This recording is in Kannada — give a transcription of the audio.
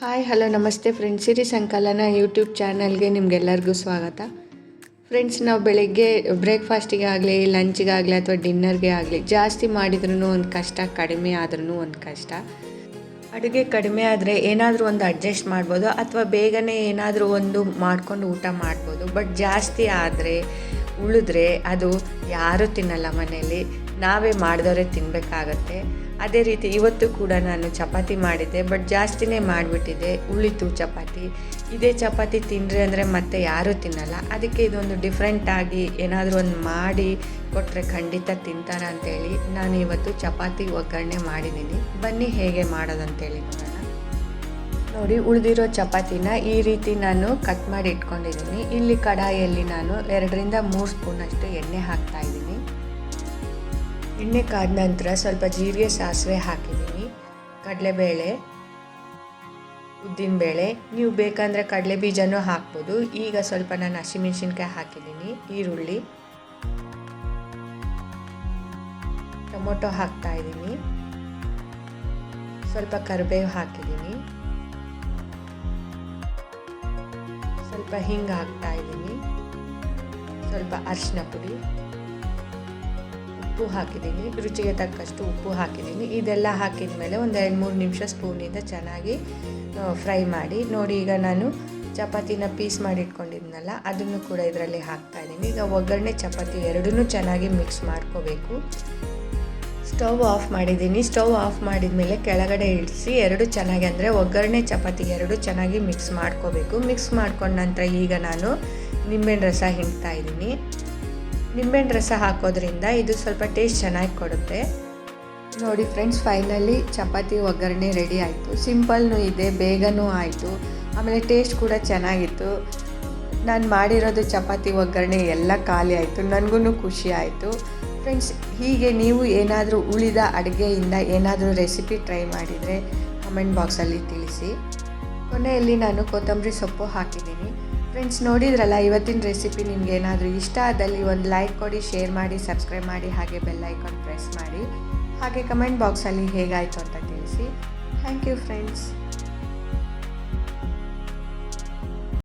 ಹಾಯ್, ಹಲೋ, ನಮಸ್ತೆ ಫ್ರೆಂಡ್ಸ್ ಸಿರಿ ಸಂಕಲನ ಯೂಟ್ಯೂಬ್ ಚಾನಲ್ಗೆ ನಿಮಗೆಲ್ಲರಿಗೂ ಸ್ವಾಗತ. ಫ್ರೆಂಡ್ಸ್ ನಾವು ಬೆಳಗ್ಗೆ ಬ್ರೇಕ್ಫಾಸ್ಟಿಗೆ ಆಗಲಿ ಲಂಚ್ಗಾಗಲಿ ಅಥವಾ ಡಿನ್ನರ್ಗೆ ಆಗಲಿ, ಜಾಸ್ತಿ ಮಾಡಿದ್ರೂ ಒಂದು ಕಷ್ಟ, ಕಡಿಮೆ ಆದ್ರೂ ಒಂದು ಕಷ್ಟ. ಅಡುಗೆ ಕಡಿಮೆ ಆದರೆ ಏನಾದರೂ ಒಂದು ಅಡ್ಜಸ್ಟ್ ಮಾಡ್ಬೋದು ಅಥವಾ ಬೇಗನೆ ಏನಾದರೂ ಒಂದು ಮಾಡ್ಕೊಂಡು ಊಟ ಮಾಡ್ಬೋದು. ಬಟ್ ಜಾಸ್ತಿ ಆದರೆ ಉಳಿದ್ರೆ ಅದು ಯಾರೂ ತಿನ್ನಲ್ಲ ಮನೆಯಲ್ಲಿ. ನಾವೇ ಮಾಡಿದವರೇ ತಿನ್ನಬೇಕಾಗತ್ತೆ ಅದೇ ರೀತಿ ಇವತ್ತು ಕೂಡ ನಾನು ಚಪಾತಿ ಮಾಡಿದ್ದೆ, ಬಟ್ ಜಾಸ್ತಿನೇ ಮಾಡಿಬಿಟ್ಟಿದ್ದೆ. ಉಳಿತು ಚಪಾತಿ. ಇದೇ ಚಪಾತಿ ತಿಂದರೆ ಅಂದರೆ ಮತ್ತೆ ಯಾರೂ ತಿನ್ನಲ್ಲ. ಅದಕ್ಕೆ ಇದೊಂದು ಡಿಫ್ರೆಂಟಾಗಿ ಏನಾದರೂ ಒಂದು ಮಾಡಿ ಕೊಟ್ಟರೆ ಖಂಡಿತ ತಿಂತಾರ ಅಂತೇಳಿ ನಾನು ಇವತ್ತು ಚಪಾತಿ ಒಗ್ಗರಣೆ ಮಾಡಿದ್ದೀನಿ. ಬನ್ನಿ ಹೇಗೆ ಮಾಡೋದಂತೇಳಿ ನೋಡಿ, ಉಳಿದಿರೋ ಚಪಾತಿನ ಈ ರೀತಿ ನಾನು ಕಟ್ ಮಾಡಿ ಇಟ್ಕೊಂಡಿದ್ದೀನಿ. ಇಲ್ಲಿ ಕಡಾಯಿಯಲ್ಲಿ ನಾನು ಎರಡರಿಂದ ಮೂರು ಸ್ಪೂನಷ್ಟು ಎಣ್ಣೆ ಹಾಕ್ತಾ ಇದ್ದೀನಿ. ಎಣ್ಣೆ ಕಾದ ನಂತರ ಸ್ವಲ್ಪ ಜೀರಿಗೆ ಸಾಸಿವೆ ಹಾಕಿದ್ದೀನಿ. ಕಡಲೆಬೇಳೆ, ಉದ್ದಿನಬೇಳೆ, ನೀವು ಬೇಕಂದರೆ ಕಡಲೆ ಬೀಜನೂ ಹಾಕ್ಬೋದು. ಈಗ ಸ್ವಲ್ಪ ನಾನು ಹಸಿಮೆಣಸಿನ್ಕಾಯಿ ಹಾಕಿದ್ದೀನಿ, ಈರುಳ್ಳಿ, ಟೊಮೊಟೊ ಹಾಕ್ತಾ ಇದ್ದೀನಿ. ಸ್ವಲ್ಪ ಕರಿಬೇವು ಹಾಕಿದ್ದೀನಿ. ಸ್ವಲ್ಪ ಹಿಂಗೆ ಹಾಕ್ತಾ ಇದ್ದೀನಿ. ಸ್ವಲ್ಪ ಅರಿಶಿನ ಪುಡಿ. ಉಪ್ಪು ಹಾಕಿದ್ದೀನಿ. ರುಚಿಗೆ ತಕ್ಕಷ್ಟು ಉಪ್ಪು ಹಾಕಿದ್ದೀನಿ. ಇದೆಲ್ಲ ಹಾಕಿದ ಮೇಲೆ ಒಂದು ಎರಡು ಮೂರು ನಿಮಿಷ ಸ್ಪೂನಿಂದ ಚೆನ್ನಾಗಿ ಫ್ರೈ ಮಾಡಿ. ನೋಡಿ, ಈಗ ನಾನು ಚಪಾತಿನ ಪೀಸ್ ಮಾಡಿ ಇಟ್ಕೊಂಡಿದ್ನಲ್ಲ ಅದನ್ನು ಕೂಡ ಇದರಲ್ಲಿ ಹಾಕ್ತಾ ಇದ್ದೀನಿ. ಈಗ ಒಗ್ಗರಣೆ, ಚಪಾತಿ ಎರಡನ್ನೂ ಚೆನ್ನಾಗಿ ಮಿಕ್ಸ್ ಮಾಡ್ಕೋಬೇಕು. ಸ್ಟವ್ ಆಫ್ ಮಾಡಿದ್ದೀನಿ. ಸ್ಟವ್ ಆಫ್ ಮಾಡಿದ ಮೇಲೆ ಕೆಳಗಡೆ ಇಡಿಸಿ ಎರಡು ಚೆನ್ನಾಗಿ ಅಂದರೆ ಒಗ್ಗರಣೆ ಚಪಾತಿ ಎರಡು ಚೆನ್ನಾಗಿ ಮಿಕ್ಸ್ ಮಾಡ್ಕೋಬೇಕು. ಮಿಕ್ಸ್ ಮಾಡ್ಕೊಂಡ ನಂತರ ಈಗ ನಾನು ನಿಂಬೆಹಣ್ಣು ರಸ ಹಿಂಡ್ತಾ ಇದ್ದೀನಿ. ನಿಂಬೆಹಣ್ಣು ರಸ ಹಾಕೋದ್ರಿಂದ ಇದು ಸ್ವಲ್ಪ ಟೇಸ್ಟ್ ಚೆನ್ನಾಗಿ ಕೊಡುತ್ತೆ. ನೋಡಿ ಫ್ರೆಂಡ್ಸ್ ಫೈನಲಿ ಚಪಾತಿ ಒಗ್ಗರಣೆ ರೆಡಿ ಆಯಿತು. ಸಿಂಪಲ್ನೂ ಇದೆ, ಬೇಗನೂ ಆಯಿತು. ಆಮೇಲೆ ಟೇಸ್ಟ್ ಕೂಡ ಚೆನ್ನಾಗಿತ್ತು. ನಾನು ಮಾಡಿರೋದು ಚಪಾತಿ ಒಗ್ಗರಣೆ ಎಲ್ಲ ಖಾಲಿ ಆಯಿತು. ನನಗೂ ಖುಷಿ ಆಯಿತು. ಫ್ರೆಂಡ್ಸ್ ಹೀಗೆ ನೀವು ಏನಾದರೂ ಉಳಿದ ಅಡುಗೆಯಿಂದ ಏನಾದರೂ ರೆಸಿಪಿ ಟ್ರೈ ಮಾಡಿದರೆ ಕಮೆಂಟ್ ಬಾಕ್ಸಲ್ಲಿ ತಿಳಿಸಿ. ಕೊನೆಯಲ್ಲಿ ನಾನು ಕೊತ್ತಂಬರಿ ಸೊಪ್ಪು ಹಾಕಿದ್ದೀನಿ. ಫ್ರೆಂಡ್ಸ್ ನೋಡಿದ್ರಲ್ಲ, ಇವತ್ತಿನ ರೆಸಿಪಿ ನಿಮ್ಗೆ ಏನಾದರೂ ಇಷ್ಟ ಆದಲ್ಲಿ ಒಂದು ಲೈಕ್ ಕೊಡಿ ಶೇರ್ ಮಾಡಿ ಸಬ್ಸ್ಕ್ರೈಬ್ ಮಾಡಿ, ಹಾಗೆ ಬೆಲ್ ಐಕಾನ್ ಪ್ರೆಸ್ ಮಾಡಿ. ಹಾಗೆ ಕಮೆಂಟ್ ಬಾಕ್ಸಲ್ಲಿ ಹೇಗಾಯಿತು ಅಂತ ತಿಳಿಸಿ. Thank you friends